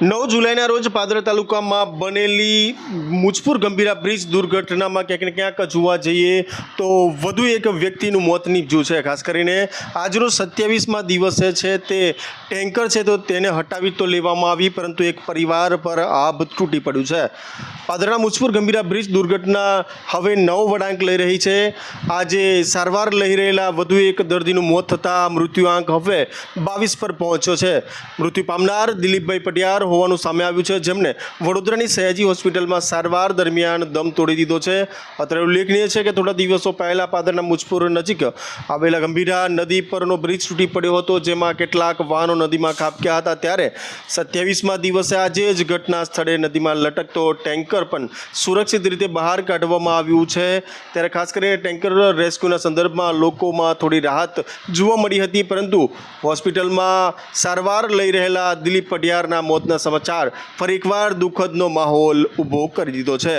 નવ જુલાઈના રોજ પાદરા તાલુકામાં બનેલી મુજપુર ગંભીરા બ્રિજ દુર્ઘટનામાં ક્યાંક ને ક્યાંક જોવા જઈએ તો વધુ એક વ્યક્તિનું મોત નીપજ્યું છે. ખાસ કરીને આજનો સત્યાવીસમાં દિવસે છે તે ટેન્કર છે તો તેને હટાવી તો લેવામાં આવી, પરંતુ એક પરિવાર પર આભ તૂટી પડ્યું છે. પાદરાના મુજપુર ગંભીરા બ્રિજ દુર્ઘટના હવે નવ વળાંક લઈ રહી છે. આજે સારવાર લઈ રહેલા વધુ એક દર્દીનું મોત થતાં મૃત્યુઆંક હવે બાવીસ પર પહોંચ્યો છે. મૃત્યુ પામનાર દિલીપભાઈ પટિયાર હોવાનું સામે આવ્યું છે, જેમને વડોદરાની સયાજી હોસ્પિટલમાં સારવાર દરમિયાન દમ તોડી દીધો છે. અત્યારે ઉલ્લેખનીય છે કે થોડા દિવસો પહેલાં પાદરના મુજપુર નજીક આવેલા ગંભીરા નદી પરનો બ્રિજ તૂટી પડ્યો હતો, જેમાં કેટલાક વાહનો નદીમાં ખાબક્યા હતા. ત્યારે સત્યાવીસમાં દિવસે આજે જ ઘટના સ્થળે નદીમાં લટકતો ટેન્કર પણ સુરક્ષિત રીતે બહાર કાઢવામાં આવ્યું છે. ત્યારે ખાસ કરીને ટેન્કર રેસ્ક્યુના સંદર્ભમાં લોકોમાં થોડી રાહત જોવા મળી હતી, પરંતુ હોસ્પિટલમાં સારવાર લઈ રહેલા દિલીપ પટિયારના મોતના સમાચાર ફરી એકવાર દુઃખદનો માહોલ ઊભો કરી દીધો છે.